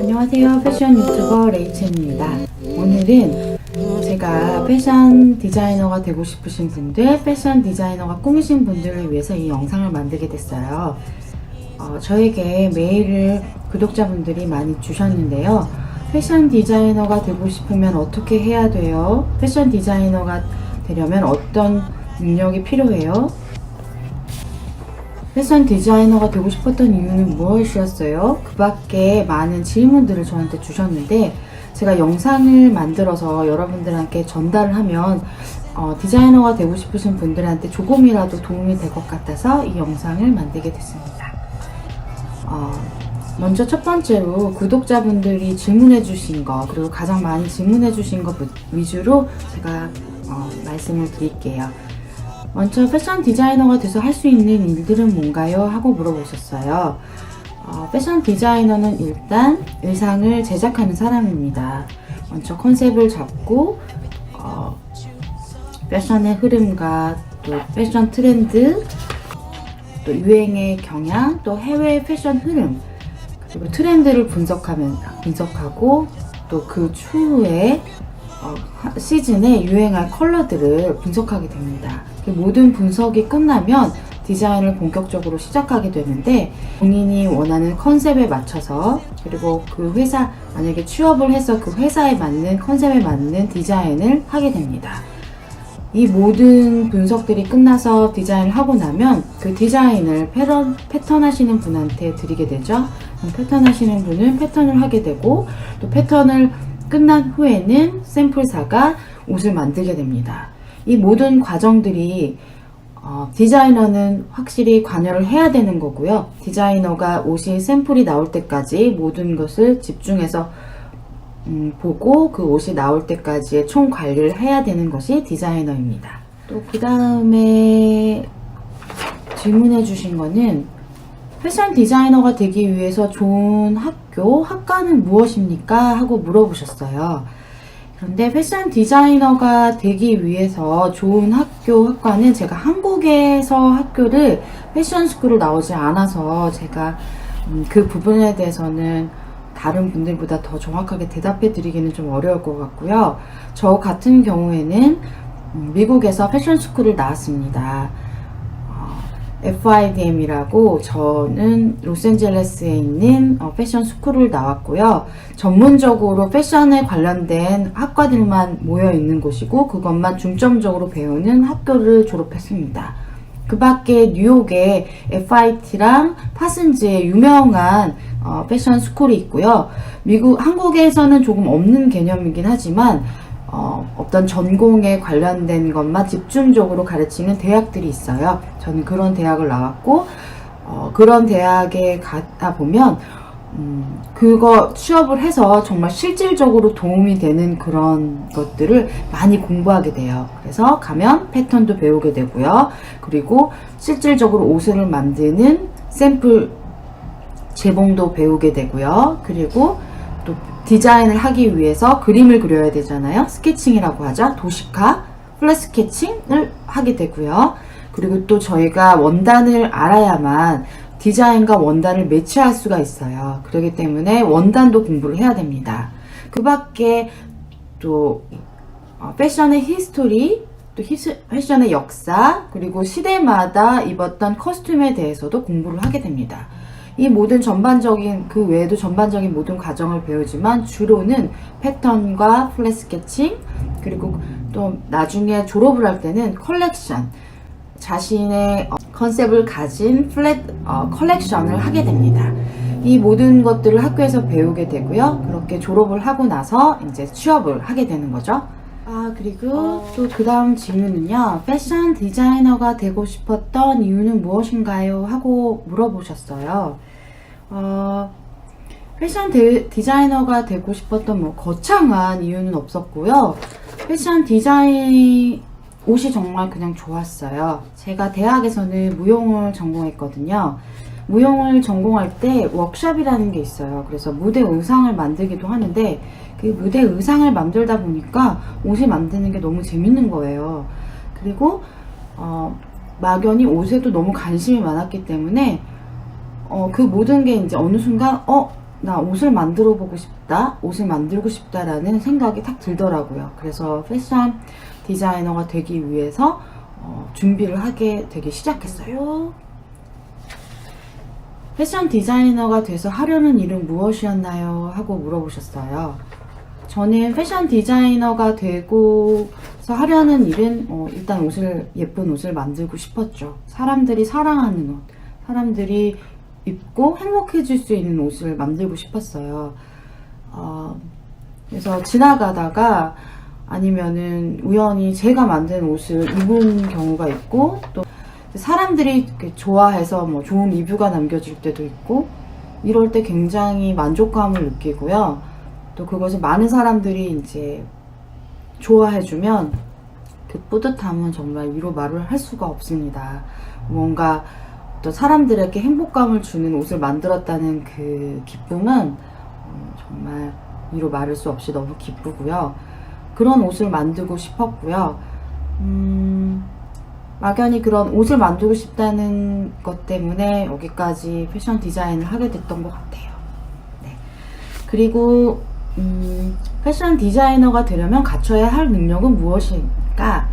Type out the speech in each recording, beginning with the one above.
안녕하세요. 패션 유튜버 레이첼입니다. 오늘은 제가 패션 디자이너가 되고 싶으신 분들, 패션 디자이너가 꿈이신 분들을 위해서 이 영상을 만들게 됐어요. 어, 저에게 메일을 구독자분들이 많이 주셨는데요. 패션 디자이너가 되고 싶으면 어떻게 해야 돼요? 패션 디자이너가 되려면 어떤 능력이 필요해요? 패션 디자이너가 되고 싶었던 이유는 무엇이었어요? 그 밖에 많은 질문들을 저한테 주셨는데 제가 영상을 만들어서 여러분들한테 전달을 하면 어, 디자이너가 되고 싶으신 분들한테 조금이라도 도움이 될 것 같아서 이 영상을 만들게 됐습니다. 어, 먼저 첫 번째로 구독자분들이 질문해 주신 거 그리고 가장 많이 질문해 주신 것 위주로 제가 어, 말씀을 드릴게요. 먼저 패션 디자이너가 돼서 할 수 있는 일들은 뭔가요? 하고 물어보셨어요. 어, 패션 디자이너는 일단 의상을 제작하는 사람입니다. 먼저 컨셉을 잡고 어, 패션의 흐름과 또 패션 트렌드, 또 유행의 경향, 또 해외 패션 흐름, 그리고 트렌드를 분석하면 분석하고 또 그 추후에 시즌에 유행할 컬러들을 분석하게 됩니다. 그 모든 분석이 끝나면 디자인을 본격적으로 시작하게 되는데 본인이 원하는 컨셉에 맞춰서 그리고 그 회사 만약에 취업을 해서 그 회사에 맞는 컨셉에 맞는 디자인을 하게 됩니다. 이 모든 분석들이 끝나서 디자인을 하고 나면 그 디자인을 패런, 패턴 하시는 분한테 드리게 되죠. 패턴 하시는 분은 패턴을 하게 되고 또 패턴을 끝난 후에는 샘플사가 옷을 만들게 됩니다. 이 모든 과정들이 어, 디자이너는 확실히 관여를 해야 되는 거고요. 디자이너가 옷이 샘플이 나올 때까지 모든 것을 집중해서 음, 보고 그 옷이 나올 때까지의 총 관리를 해야 되는 것이 디자이너입니다. 또 그 다음에 질문해 주신 거는 패션 디자이너가 되기 위해서 좋은 학교, 학과는 무엇입니까? 하고 물어보셨어요. 그런데 패션 디자이너가 되기 위해서 좋은 학교, 학과는 제가 한국에서 학교를 패션 스쿨을 나오지 않아서 제가 음, 그 부분에 대해서는 다른 분들보다 더 정확하게 대답해 드리기는 좀 어려울 것 같고요. 저 같은 경우에는 음, 미국에서 패션 스쿨을 나왔습니다. FIDM이라고 저는 로스앤젤레스에 있는 어, 패션 스쿨을 나왔고요. 전문적으로 패션에 관련된 학과들만 모여 있는 곳이고 그것만 중점적으로 배우는 학교를 졸업했습니다. 그 밖에 뉴욕에 FIT랑 파슨즈에 유명한 어, 패션 스쿨이 있고요. 미국, 한국에서는 조금 없는 개념이긴 하지만 어, 어떤 전공에 관련된 것만 집중적으로 가르치는 대학들이 있어요. 저는 그런 대학을 나왔고, 어, 그런 대학에 가다 보면, 음, 그거 취업을 해서 정말 실질적으로 도움이 되는 그런 것들을 많이 공부하게 돼요. 그래서 가면 패턴도 배우게 되고요. 그리고 실질적으로 옷을 만드는 샘플 재봉도 배우게 되고요. 그리고 또 디자인을 하기 위해서 그림을 그려야 되잖아요. 스케칭이라고 하죠. 도식화, 플랫 스케칭을 하게 되고요. 그리고 또 저희가 원단을 알아야만 디자인과 원단을 매치할 수가 있어요. 그렇기 때문에 원단도 공부를 해야 됩니다. 그 밖에 또 어, 패션의 히스토리, 또 히스, 패션의 역사, 그리고 시대마다 입었던 커스튬에 대해서도 공부를 하게 됩니다. 이 모든 전반적인 그 외에도 전반적인 모든 과정을 배우지만 주로는 패턴과 플랫 스케칭 그리고 또 나중에 졸업을 할 때는 컬렉션 자신의 어, 컨셉을 가진 플랫 어, 컬렉션을 하게 됩니다. 이 모든 것들을 학교에서 배우게 되고요. 그렇게 졸업을 하고 나서 이제 취업을 하게 되는 거죠. 아, 그리고 또 그 다음 질문은요. 패션 디자이너가 되고 싶었던 이유는 무엇인가요? 하고 물어보셨어요. 어, 패션 데- 디자이너가 되고 싶었던 뭐 거창한 이유는 없었고요. 패션 디자인 옷이 정말 그냥 좋았어요. 제가 대학에서는 무용을 전공했거든요. 무용을 전공할 때 워크숍이라는 게 있어요. 그래서 무대 의상을 만들기도 하는데 그 무대 의상을 만들다 보니까 옷을 만드는 게 너무 재밌는 거예요. 그리고 어, 막연히 옷에도 너무 관심이 많았기 때문에 어, 그 모든 게 이제 어느 순간 어, 나 옷을 만들어 보고 싶다, 옷을 만들고 싶다라는 생각이 탁 들더라고요. 그래서 패션 디자이너가 되기 위해서 어, 준비를 하게 되기 시작했어요. 패션 디자이너가 돼서 하려는 일은 무엇이었나요? 하고 물어보셨어요. 저는 패션 디자이너가 되고서 하려는 일은 어, 일단 옷을 예쁜 옷을 만들고 싶었죠. 사람들이 사랑하는 옷, 사람들이 입고 행복해질 수 있는 옷을 만들고 싶었어요. 어, 그래서 지나가다가 아니면은 우연히 제가 만든 옷을 입은 경우가 있고 또 사람들이 좋아해서 뭐 좋은 리뷰가 남겨질 때도 있고 이럴 때 굉장히 만족감을 느끼고요. 또 그것을 많은 사람들이 이제 좋아해주면 그 뿌듯함은 정말 위로 말을 할 수가 없습니다. 뭔가 또 사람들에게 행복감을 주는 옷을 만들었다는 그 기쁨은 어, 정말 위로 말할 수 없이 너무 기쁘고요. 그런 옷을 만들고 싶었고요. 음, 막연히 그런 옷을 만들고 싶다는 것 때문에 여기까지 패션 디자인을 하게 됐던 것 같아요. 네. 그리고 음, 패션 디자이너가 되려면 갖춰야 할 능력은 무엇일까?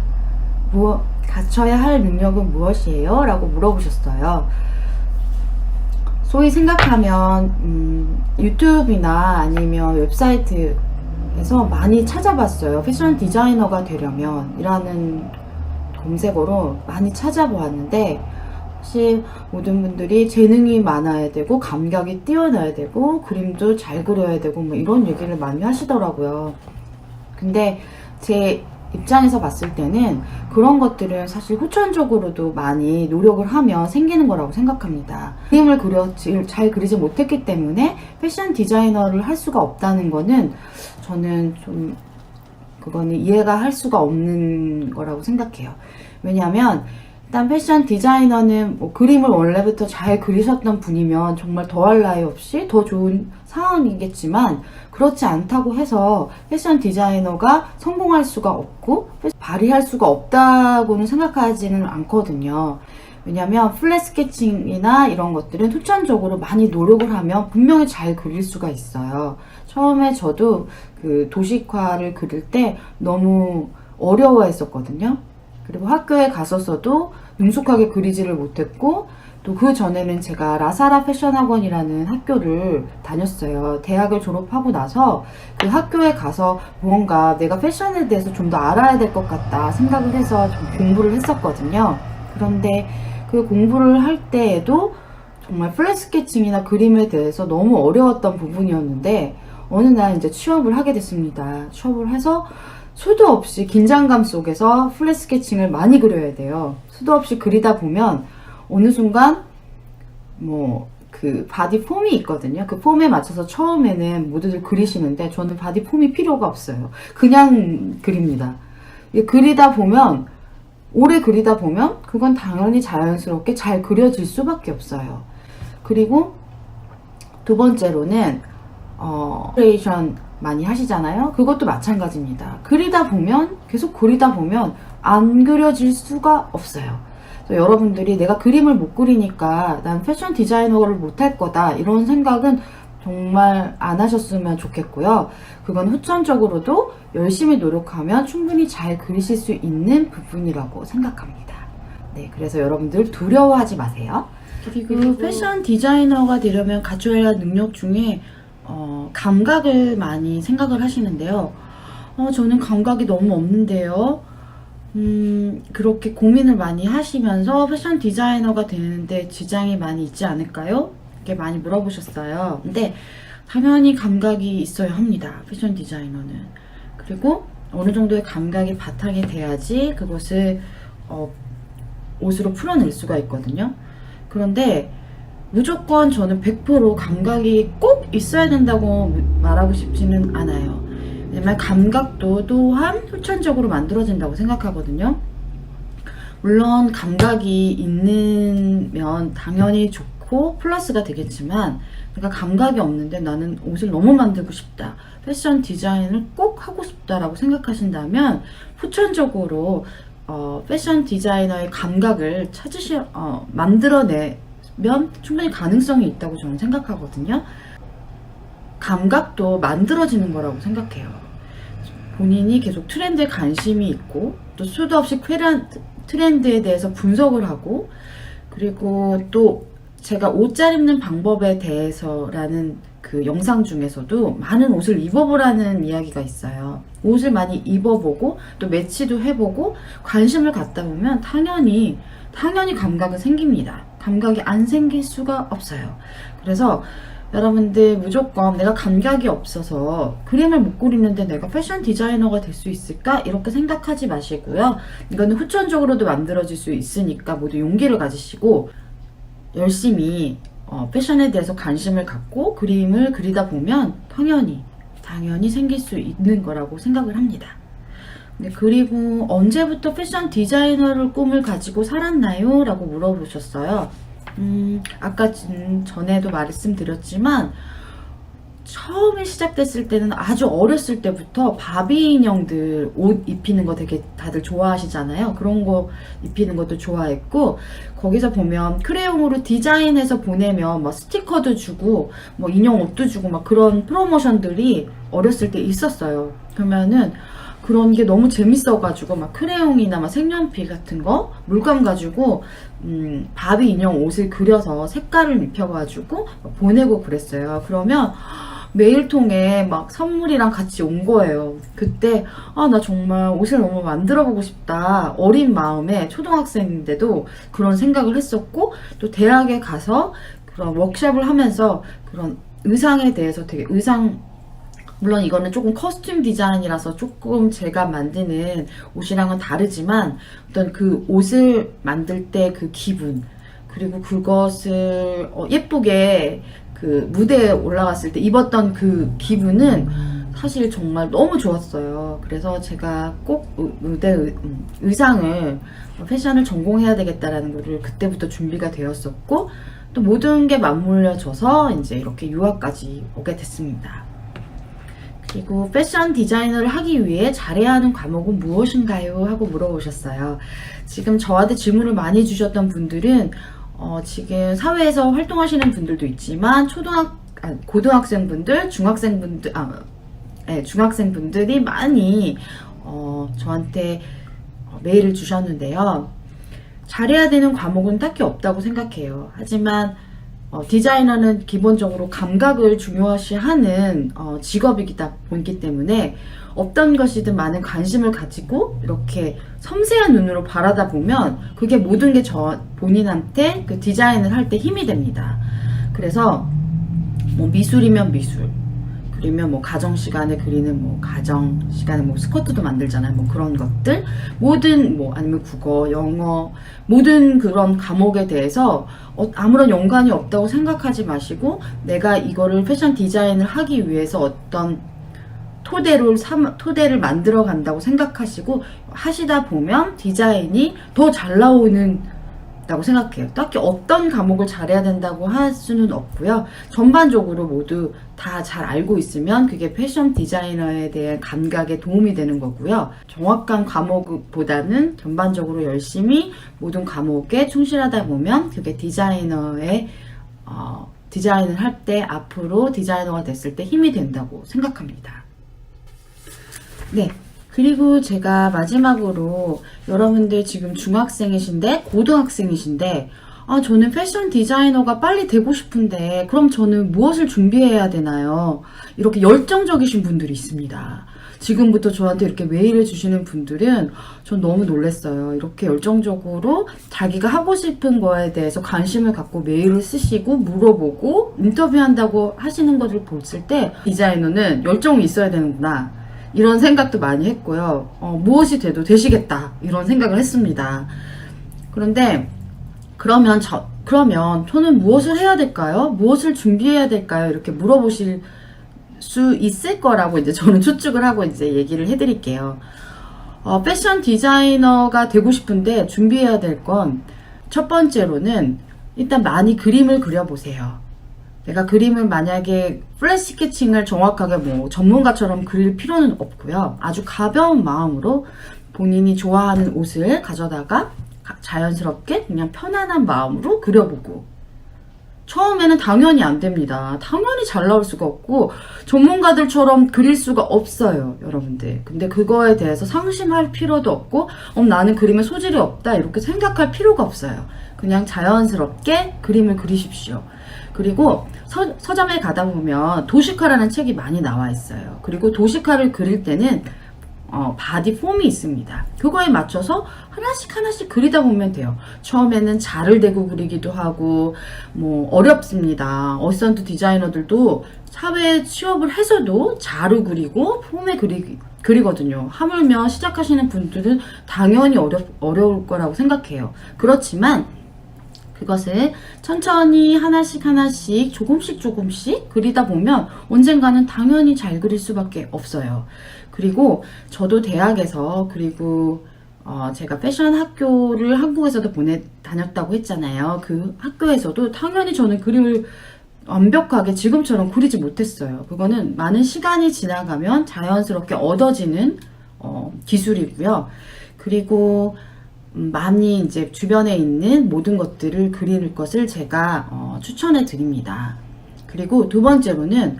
무엇, 갖춰야 할 능력은 무엇이에요? 라고 물어보셨어요. 소위 생각하면 음, 유튜브나 아니면 웹사이트 에서 많이 찾아봤어요. 패션 디자이너가 되려면 이라는 검색어로 많이 찾아보았는데 사실 모든 분들이 재능이 많아야 되고 감각이 뛰어나야 되고 그림도 잘 그려야 되고 뭐 이런 얘기를 많이 하시더라고요. 근데 제 입장에서 봤을 때는 그런 것들은 사실 후천적으로도 많이 노력을 하면 생기는 거라고 생각합니다. 그림을 그렸지, 잘 그리지 못했기 때문에 패션 디자이너를 할 수가 없다는 거는 저는 좀 그거는 이해가 할 수가 없는 거라고 생각해요. 왜냐하면 일단 패션 디자이너는 뭐 그림을 원래부터 잘 그리셨던 분이면 정말 더할 나위 없이 더 좋은 상황이겠지만 그렇지 않다고 해서 패션 디자이너가 성공할 수가 없고 발휘할 수가 없다고는 생각하지는 않거든요. 왜냐하면 플랫 스케칭이나 이런 것들은 후천적으로 많이 노력을 하면 분명히 잘 그릴 수가 있어요. 처음에 저도 그 도식화를 그릴 때 너무 어려워했었거든요. 그리고 학교에 갔었어도 능숙하게 그리지를 못했고 또 그 전에는 제가 라사라 패션 학원이라는 학교를 다녔어요. 대학을 졸업하고 나서 그 학교에 가서 뭔가 내가 패션에 대해서 좀 더 알아야 될 것 같다 생각을 해서 좀 공부를 했었거든요. 그런데 그 공부를 할 때에도 정말 플랫 스케칭이나 그림에 대해서 너무 어려웠던 부분이었는데 어느 날 이제 취업을 하게 됐습니다. 취업을 해서 수도 없이 긴장감 속에서 플랫 스케칭을 많이 그려야 돼요. 수도 없이 그리다 보면 어느 순간 뭐 그 바디 폼이 있거든요. 그 폼에 맞춰서 처음에는 모두들 그리시는데 저는 바디 폼이 필요가 없어요. 그냥 그립니다. 그리다 보면 오래 그리다 보면 그건 당연히 자연스럽게 잘 그려질 수밖에 없어요. 그리고 두 번째로는 어, 레이션 많이 하시잖아요. 그것도 마찬가지입니다. 그리다 보면 계속 그리다 보면 안 그려질 수가 없어요. 여러분들이 내가 그림을 못 그리니까 난 패션 디자이너를 못 할 거다 이런 생각은 정말 안 하셨으면 좋겠고요. 그건 후천적으로도 열심히 노력하면 충분히 잘 그리실 수 있는 부분이라고 생각합니다. 네, 그래서 여러분들 두려워하지 마세요. 그리고 패션 디자이너가 되려면 갖춰야 할 능력 중에 어, 감각을 많이 생각을 하시는데요. 어, 저는 감각이 너무 없는데요. 음, 그렇게 고민을 많이 하시면서 패션 디자이너가 되는데 지장이 많이 있지 않을까요? 이렇게 많이 물어보셨어요. 근데 당연히 감각이 있어야 합니다. 패션 디자이너는. 그리고 어느 정도의 감각이 바탕이 돼야지 그것을 어, 옷으로 풀어낼 수가 있거든요. 그런데 무조건 저는 100% 감각이 꼭 있어야 된다고 말하고 싶지는 않아요. 왜냐면 감각도 또한 후천적으로 만들어진다고 생각하거든요. 물론 감각이 있는 당연히 좋고 플러스가 되겠지만 내가 감각이 없는데 나는 옷을 너무 만들고 싶다. 패션 디자인을 꼭 하고 싶다라고 생각하신다면 후천적으로 어, 패션 디자이너의 감각을 찾으시, 어, 만들어내 면 충분히 가능성이 있다고 저는 생각하거든요. 감각도 만들어지는 거라고 생각해요. 본인이 계속 트렌드에 관심이 있고, 또 수도 없이 쾌란, 트렌드에 대해서 분석을 하고, 그리고 또 제가 옷 잘 입는 방법에 대해서라는 그 영상 중에서도 많은 옷을 입어보라는 이야기가 있어요. 옷을 많이 입어보고 또 매치도 해보고 관심을 갖다 보면 당연히 당연히 감각은 생깁니다. 감각이 안 생길 수가 없어요. 그래서 여러분들 무조건 내가 감각이 없어서 그림을 못 그리는데 내가 패션 디자이너가 될 수 있을까? 이렇게 생각하지 마시고요. 이거는 후천적으로도 만들어질 수 있으니까 모두 용기를 가지시고 열심히 어, 패션에 대해서 관심을 갖고 그림을 그리다 보면 당연히 당연히 생길 수 있는 거라고 생각을 합니다. 네, 그리고 언제부터 패션 디자이너를 꿈을 가지고 살았나요? 라고 물어보셨어요. 음, 아까 진- 전에도 말씀드렸지만 처음에 시작됐을 때는 아주 어렸을 때부터 바비 인형들 옷 입히는 거 되게 다들 좋아하시잖아요. 그런 거 입히는 것도 좋아했고 거기서 보면 크레용으로 디자인해서 보내면 막 스티커도 주고 뭐 인형 옷도 주고 막 그런 프로모션들이 어렸을 때 있었어요. 그러면은 그런 게 너무 재밌어가지고 막 크레용이나 막 색연필 같은 거 물감 가지고 음, 바비 인형 옷을 그려서 색깔을 입혀가지고 막 보내고 그랬어요. 그러면 메일통에 막 선물이랑 같이 온 거예요. 그때 아 나 정말 옷을 너무 만들어 보고 싶다. 어린 마음에 초등학생인데도 그런 생각을 했었고 또 대학에 가서 그런 워크숍을 하면서 그런 의상에 대해서 되게 의상 물론 이거는 조금 커스튬 디자인이라서 조금 제가 만드는 옷이랑은 다르지만 어떤 그 옷을 만들 때 그 기분 그리고 그것을 어, 예쁘게 그 무대에 올라갔을 때 입었던 그 기분은 사실 정말 너무 좋았어요. 그래서 제가 꼭 의- 무대 의, 음, 의상을 어, 패션을 전공해야 되겠다라는 거를 그때부터 준비가 되었었고 또 모든 게 맞물려져서 이제 이렇게 유학까지 오게 됐습니다. 그리고 패션 디자이너를 하기 위해 잘해야 하는 과목은 무엇인가요? 하고 물어보셨어요. 지금 저한테 질문을 많이 주셨던 분들은 어, 지금 사회에서 활동하시는 분들도 있지만 초등학 아, 고등학생분들, 중학생분들, 아, 네, 중학생분들이 많이 어, 저한테 어, 메일을 주셨는데요. 잘해야 되는 과목은 딱히 없다고 생각해요. 하지만 어, 디자이너는 기본적으로 감각을 중요시하는 어, 직업이기다 보기 때문에 어떤 것이든 많은 관심을 가지고 이렇게 섬세한 눈으로 바라다 보면 그게 모든 게 저 본인한테 그 디자인을 할 때 힘이 됩니다. 그래서 뭐 미술이면 미술, 그리면 뭐 가정 시간에 그리는 뭐 가정 시간에 뭐 스커트도 만들잖아요. 뭐 그런 것들 모든 뭐 아니면 국어, 영어 모든 그런 과목에 대해서 어, 아무런 연관이 없다고 생각하지 마시고 내가 이거를 패션 디자인을 하기 위해서 어떤 토대를 삼, 토대를 만들어 간다고 생각하시고 하시다 보면 디자인이 더 잘 나오는 다고 생각해요. 딱히 어떤 과목을 잘해야 된다고 할 수는 없고요. 전반적으로 모두 다 잘 알고 있으면 그게 패션 디자이너에 대한 감각에 도움이 되는 거고요. 정확한 과목보다는 전반적으로 열심히 모든 과목에 충실하다 보면 그게 디자이너의 어, 디자인을 할 때 앞으로 디자이너가 됐을 때 힘이 된다고 생각합니다. 네. 그리고 제가 마지막으로 여러분들 지금 중학생이신데 고등학생이신데 아 저는 패션 디자이너가 빨리 되고 싶은데 그럼 저는 무엇을 준비해야 되나요? 이렇게 열정적이신 분들이 있습니다. 지금부터 저한테 이렇게 메일을 주시는 분들은 전 너무 놀랐어요. 이렇게 열정적으로 자기가 하고 싶은 거에 대해서 관심을 갖고 메일을 쓰시고 물어보고 인터뷰한다고 하시는 것을 봤을 때 디자이너는 열정이 있어야 되는구나. 이런 생각도 많이 했고요. 어, 무엇이 돼도 되시겠다. 이런 생각을 했습니다. 그런데 그러면 저 그러면 저는 무엇을 해야 될까요? 무엇을 준비해야 될까요? 이렇게 물어보실 수 있을 거라고 이제 저는 추측을 하고 이제 얘기를 해드릴게요. 어, 패션 디자이너가 되고 싶은데 준비해야 될 건 첫 번째로는 일단 많이 그림을 그려보세요. 내가 그림을 만약에 플래시 스케칭을 정확하게 뭐 전문가처럼 그릴 필요는 없고요. 아주 가벼운 마음으로 본인이 좋아하는 옷을 가져다가 가- 자연스럽게 그냥 편안한 마음으로 그려보고 처음에는 당연히 안 됩니다. 당연히 잘 나올 수가 없고 전문가들처럼 그릴 수가 없어요, 여러분들. 근데 그거에 대해서 상심할 필요도 없고 어, 나는 그림에 소질이 없다 이렇게 생각할 필요가 없어요. 그냥 자연스럽게 그림을 그리십시오. 그리고 서, 서점에 가다 보면 도시카라는 책이 많이 나와 있어요. 그리고 도시카를 그릴 때는 어, 바디 폼이 있습니다. 그거에 맞춰서 하나씩 하나씩 그리다 보면 돼요. 처음에는 자를 대고 그리기도 하고, 뭐, 어렵습니다. 어시스턴트 디자이너들도 사회 취업을 해서도 자로 그리고 폼에 그리, 그리거든요. 하물며 시작하시는 분들은 당연히 어려, 어려울 거라고 생각해요. 그렇지만, 그것을 천천히 하나씩 하나씩 조금씩 조금씩 그리다 보면 언젠가는 당연히 잘 그릴 수밖에 없어요. 그리고 저도 대학에서 그리고 어, 제가 패션 학교를 한국에서도 보내 다녔다고 했잖아요. 그 학교에서도 당연히 저는 그림을 완벽하게 지금처럼 그리지 못했어요. 그거는 많은 시간이 지나가면 자연스럽게 얻어지는 어, 기술이고요. 그리고 음, 많이 이제 주변에 있는 모든 것들을 그릴 것을 제가 어, 추천해 드립니다. 그리고 두 번째로는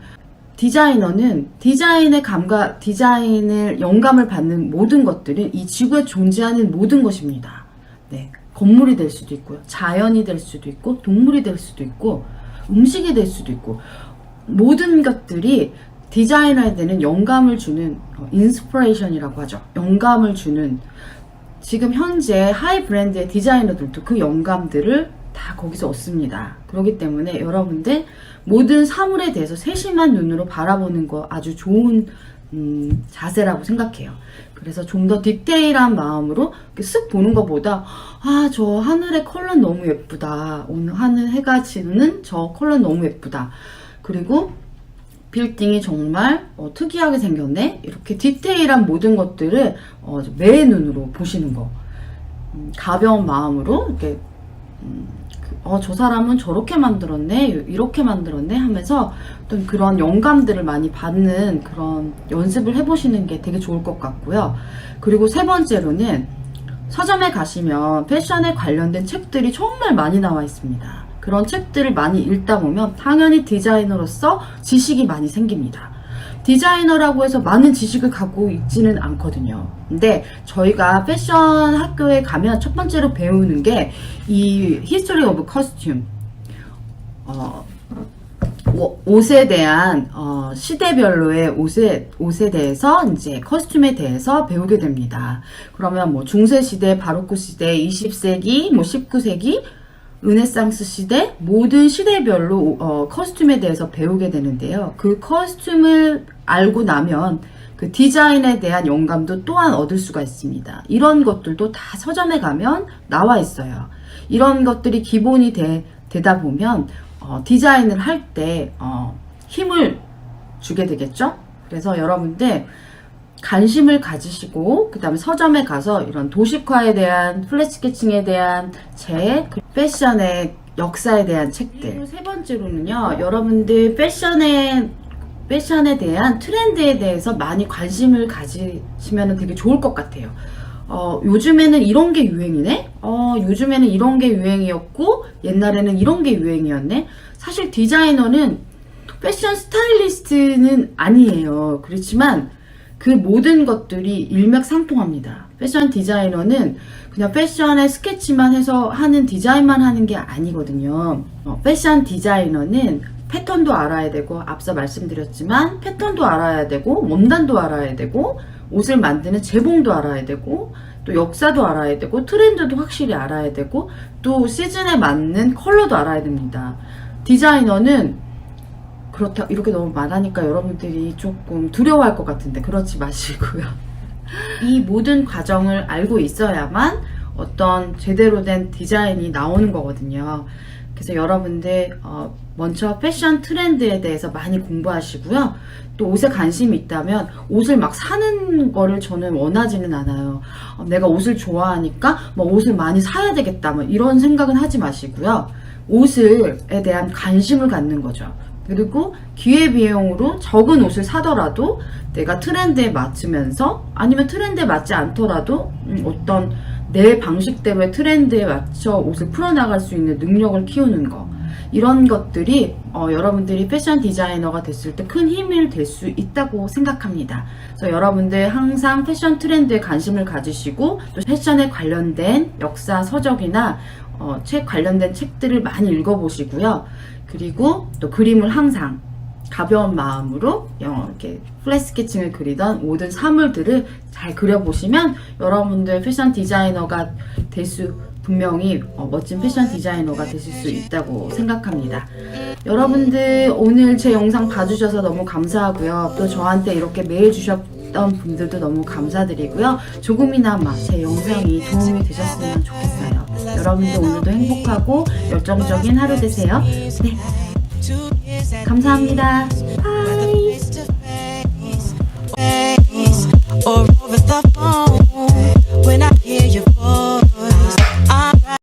디자이너는 디자인의 감각, 디자인을 영감을 받는 모든 것들은 이 지구에 존재하는 모든 것입니다. 네. 건물이 될 수도 있고요. 자연이 될 수도 있고, 동물이 될 수도 있고, 음식이 될 수도 있고, 모든 것들이 디자이너에 대한 영감을 주는 인스피레이션이라고 하죠. 영감을 주는 지금 현재 하이 브랜드의 디자이너들도 그 영감들을 다 거기서 얻습니다. 그렇기 때문에 여러분들 모든 사물에 대해서 세심한 눈으로 바라보는 거 아주 좋은 음, 자세라고 생각해요. 그래서 좀 더 디테일한 마음으로 쓱 보는 것보다 아 저 하늘의 컬러 너무 예쁘다. 오늘 하늘 해가 지는 저 컬러 너무 예쁘다. 그리고 빌딩이 정말 어, 특이하게 생겼네. 이렇게 디테일한 모든 것들을 어, 매 눈으로 보시는 거. 음, 가벼운 마음으로 이렇게 음, 그, 어, 저 사람은 저렇게 만들었네, 이렇게 만들었네 하면서 어떤 그런 영감들을 많이 받는 그런 연습을 해보시는 게 되게 좋을 것 같고요. 그리고 세 번째로는 서점에 가시면 패션에 관련된 책들이 정말 많이 나와 있습니다. 그런 책들을 많이 읽다 보면 당연히 디자이너로서 지식이 많이 생깁니다. 디자이너라고 해서 많은 지식을 갖고 있지는 않거든요. 근데 저희가 패션 학교에 가면 첫 번째로 배우는 게 이 히스토리 오브 커스튬. 옷에 대한 어, 시대별로의 옷에 옷에 대해서 이제 커스튬에 대해서 배우게 됩니다. 그러면 뭐 중세 시대, 바로크 시대, 20세기, 뭐 19세기, 르네상스 시대 모든 시대별로 어, 커스튬에 대해서 배우게 되는데요. 그 커스튬을 알고 나면 그 디자인에 대한 영감도 또한 얻을 수가 있습니다. 이런 것들도 다 서점에 가면 나와 있어요. 이런 것들이 기본이 돼, 되다 보면 어, 디자인을 할때 어, 힘을 주게 되겠죠? 그래서 여러분들 관심을 가지시고 그 다음에 서점에 가서 이런 도식화에 대한 플랫 스케칭에 대한 책, 그 패션의 역사에 대한 책들. 세 번째로는요, 여러분들 패션에 패션에 대한 트렌드에 대해서 많이 관심을 가지시면 되게 좋을 것 같아요. 어, 요즘에는 이런 게 유행이네? 어, 요즘에는 이런 게 유행이었고, 옛날에는 이런 게 유행이었네? 사실 디자이너는 패션 스타일리스트는 아니에요. 그렇지만 그 모든 것들이 일맥상통합니다. 패션 디자이너는 그냥 패션의 스케치만 해서 하는 디자인만 하는 게 아니거든요. 어, 패션 디자이너는 패턴도 알아야 되고 앞서 말씀드렸지만 패턴도 알아야 되고 원단도 알아야 되고 옷을 만드는 재봉도 알아야 되고 또 역사도 알아야 되고 트렌드도 확실히 알아야 되고 또 시즌에 맞는 컬러도 알아야 됩니다. 디자이너는 그렇다 이렇게 너무 말하니까 여러분들이 조금 두려워할 것 같은데 그렇지 마시고요. 이 모든 과정을 알고 있어야만 어떤 제대로 된 디자인이 나오는 거거든요. 그래서 여러분들 어, 먼저 패션 트렌드에 대해서 많이 공부하시고요. 또 옷에 관심이 있다면 옷을 막 사는 거를 저는 원하지는 않아요. 어, 내가 옷을 좋아하니까 뭐 옷을 많이 사야 되겠다 뭐 이런 생각은 하지 마시고요. 옷을에 대한 관심을 갖는 거죠. 그리고 기회비용으로 적은 옷을 사더라도 내가 트렌드에 맞추면서 아니면 트렌드에 맞지 않더라도 음, 어떤 내 방식대로의 트렌드에 맞춰 옷을 풀어나갈 수 있는 능력을 키우는 거. 이런 것들이 어, 여러분들이 패션 디자이너가 됐을 때 큰 힘이 될 수 있다고 생각합니다. 그래서 여러분들 항상 패션 트렌드에 관심을 가지시고 또 패션에 관련된 역사 서적이나 어, 책 관련된 책들을 많이 읽어보시고요. 그리고 또 그림을 항상 가벼운 마음으로 어, 이렇게 플랫 스케칭을 그리던 모든 사물들을 잘 그려보시면 여러분들 패션 디자이너가 될 수 분명히 어, 멋진 패션 디자이너가 되실 수 있다고 생각합니다. 여러분들 오늘 제 영상 봐주셔서 너무 감사하고요. 또 저한테 이렇게 메일 주셨던 분들도 너무 감사드리고요. 조금이나마 제 영상이 도움이 되셨으면 좋겠어요. 여러분들 오늘도 행복하고 열정적인 하루 되세요. 네. 감사합니다.